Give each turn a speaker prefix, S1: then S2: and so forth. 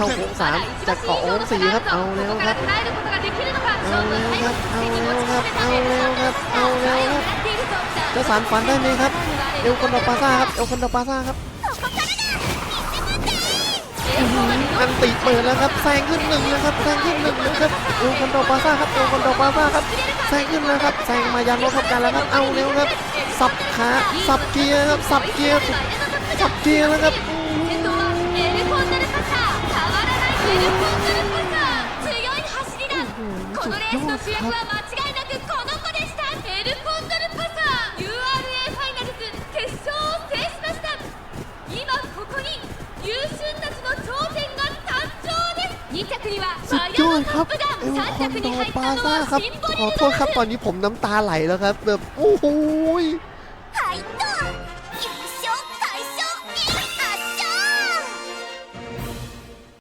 S1: เข้าโค้งสามจะเกาะโค้งสี่ครับ เอาแล้วครับ เอาแล้วครับ เอาแล้วครับ เอาแล้วครับ เอาแล้วครับ จะสานฝันได้ไหมครับ เอลคอนโดปาซ่าครับ เอลคอนโดปาซ่าครับอันติเปิดแล้วครับแซงขึ้นหนึ่งนะครับแซงขึ้นหนึ่งนะครับเอคอนโดปาซ่าครับเอคอนโดปาซ่าครับแซงขึ้นแล้วครับแซงมายันรถขับกันแล้วครับเอาแล้วครับสับขาสับเกียร์ครับสับเกียร์สับเกียร์แล้วครับ
S2: レースの主役は間違いなくこの子でしたエルコンダルパサー URA ファイナルズ決勝を制しました今ここに優秀たちの頂点が誕生です2着には
S1: สุ
S2: マ
S1: ด
S2: ヤ
S1: ยอด
S2: の
S1: ค
S2: ト
S1: รั
S2: ッ
S1: บ
S2: プガン
S1: เอลคอน
S2: 3着
S1: โด
S2: に入っ
S1: ปา
S2: たの
S1: ซ่า
S2: は
S1: ครับ
S2: シンボリ
S1: ขอ
S2: ル
S1: โทษครับ ตอนนี้ผมน้ำตาไหลแล้วครับ แบบ โอ้โหย